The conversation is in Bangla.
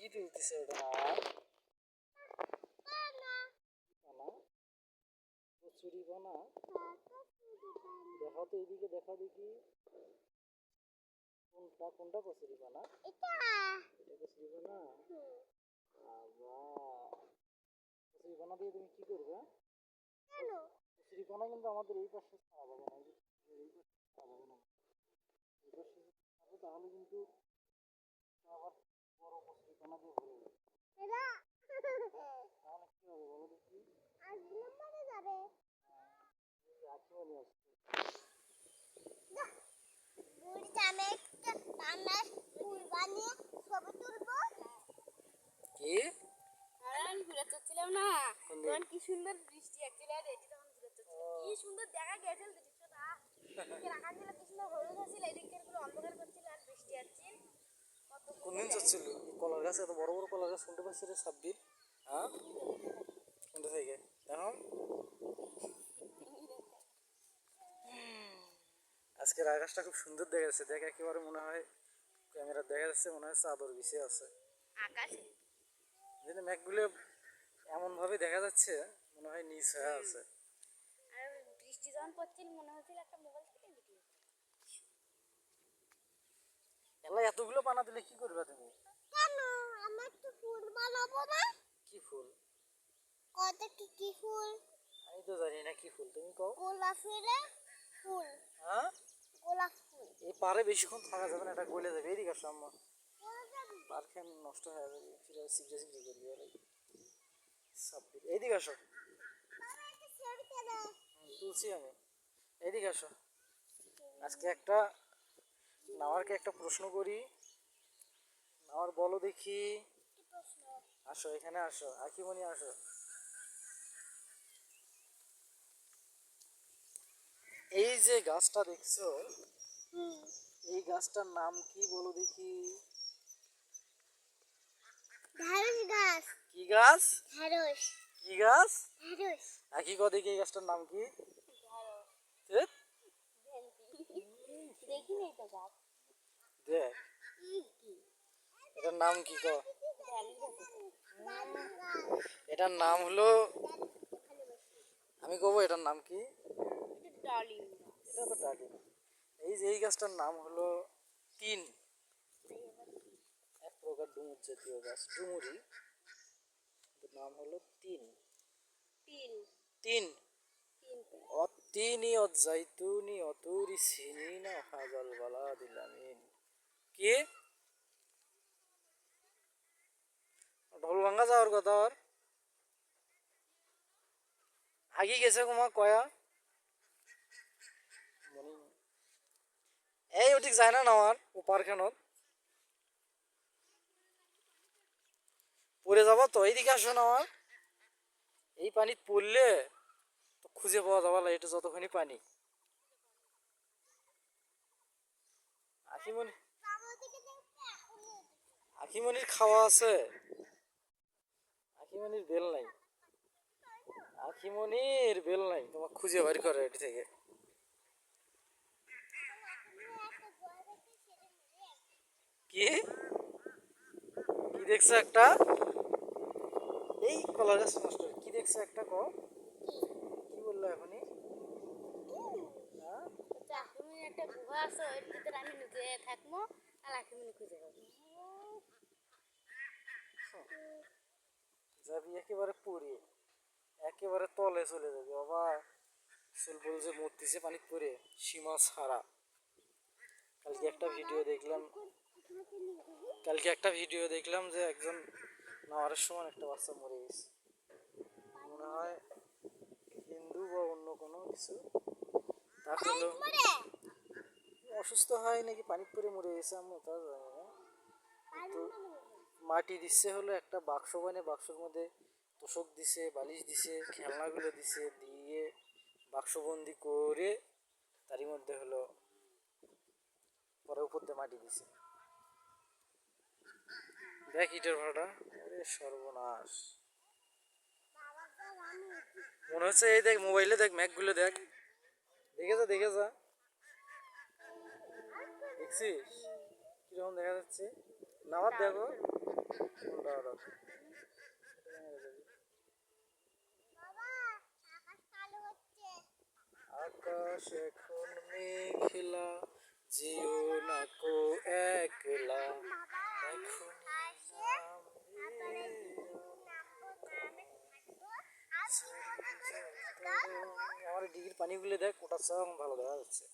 কি তুলতেছে ওটা কচুরি পানা দেখা তো এদিকে দেখা দেখি। কোনটা কোনটা কচুরি পানা এটা কচুরি আবার কচুরি পানা দিয়ে তুমি কি করবে? কচুরি পানা কিন্তু আমাদের এই পাশে খাওয়া যাবে না। এই পাশে খাওয়া যাবে না। এই পাশে তাহলে কিন্তু আবার বড় কচুরি কি? আমি ঘুরে চলছিলাম না। তখন কি সুন্দর বৃষ্টি একচুয়ালি আর এটি তখন ঘুরে কি সুন্দর দেখা গেছিল দৃশ্যটা রাখা ছিল কি সুন্দর হলুদ আছিল এদিকে পুরো অন্ধকার করছিল আর বৃষ্টি আসছিল কত কোনদিন যাচ্ছিল? কলার গাছ এত বড় বড় কলার গাছ শুনতে পাচ্ছি রে সাব্বির। হ্যাঁ? কোনটা থেকে? এখন? আজকের আকাশটা খুব সুন্দর দেখা যাচ্ছে। দেখ একেবারে মনে হয় ক্যামেরা দেখা যাচ্ছে মনে হয় চাদর বিছে আছে। আকাশে? যেন মেঘগুলো এমন ভাবে দেখা যাচ্ছে মনে হয় নিচ হয়ে আছে। আর বৃষ্টি যখন পড়ছিল মনে হচ্ছিল একটা মোবাইল থেকে ভিডিও এলা এতগুলো পানা দিলে কি করবে তুমি? কেন? আমার তো ফুল বানাবো না। কি ফুল? কত কি কি ফুল? আমি তো জানি না কি ফুল তুমি কও। গোলাপ ফুলে। ফুল হ্যাঁ? গোলাপ ফুল। এই পারে বেশিক্ষণ থাকা যাবে না এটা গলে যাবে। এদিকে আসো আম্মা। পার খেন নষ্ট হয়ে যাবে ফিরে সিগড়ে সিগড়ে করবি আর সাব্বির এইদিকে আসো। তুলছি আমি। এইদিকে আসো। আজকে একটা নাওয়ারকে একটা প্রশ্ন করি। নাওয়ার বলো দেখি। আসো এখানে আসো। আকিমনি আসো। এই যে গাছটা দেখছ এই গাছটার নাম কি বলো দেখি। ঢেঁড়স গাছ। কি গাছ? ঢেঁড়স। কি গাছ? ঢেঁড়স। একই কথা দেখি এই গাছটার নাম কি? ধ্যাৎ, দেখি নেই তো? দেখ এটার নাম কি ক? এটার নাম হলো আমি কব এটার নাম কি? এটা তো ডালিম। এই যে এই গাছটার নাম হলো তিন এক প্রকার ডুমুর জাতীয় গাছ ডুমুরি। নাম হলো তিন তিন তিন তিন অতিনি অজাইতুনি অতুরি সিনিনা হাজাল বালা দিলামিন। কি? ঢোল ভাঙ্গা যাওয়ার কথা আর আগে গেছে কুমা, কয়া। মনে। এই ওদিক যায় না আমার ওপার খানত পড়ে যাব তো, এইদিকে আসো না আমার এই পানিত পড়লে তো খুঁজে পাওয়া যাবে না এটা যতখানি পানি। আখিমণি আখিমণির খাওয়া আছে। আখিমণির বেল নাই। আখিমণির বেল নাই। তোমার খুঁজে বাড়ি করে এটি থেকে। কি? কি দেখছ একটা? এই কলা গাছ নষ্ট কি দেখছ একটা ক? কি বলল এখনই হ্যাঁ? তুমি একটা গুহা আছে এর ভিতরে আমি নুকে থাকব, আর আখিমনি খুঁজে পাবো। একেবারে পড়ে একেবারে তলে চলে যাবে। বাবা চুল বল যে মরতেছে পানি পড়ে সীমা ছাড়া। কালকে একটা ভিডিও দেখলাম কালকে একটা ভিডিও দেখলাম যে একজন নাওয়ারের সময় একটা বাচ্চা মরে গেছে। মনে হয় হিন্দু বা অন্য কোনো কিছু। তা হলো অসুস্থ হয় নাকি পানি পরে মরে গেছে আমি তা জানি না। কিন্তু মাটি দিচ্ছে হলো একটা বাক্স বানিয়ে বাক্সের মধ্যে তোষক দিছে, বালিশ দিছে, খেলনাগুলো দিছে, দিয়ে বাক্সবন্দি করে তারই মধ্যে হলো পরে উপর দিয়ে মাটি দিছে। দেখ ইটের ভাড়াটা। সর্বনাশ। মনে হচ্ছে এই দেখ মোবাইলে দেখ, ম্যাকগুলো দেখ। দেখে যা দেখে যা। দেখছিস? কীরকম দেখা যাচ্ছে? নামার দেখো। আকাশ এখন মেঘলা যেও না কো একলা। এখন আমার ডিগির পানিগুলো দেখ, ওটা সব ভালো দেখা যাচ্ছে।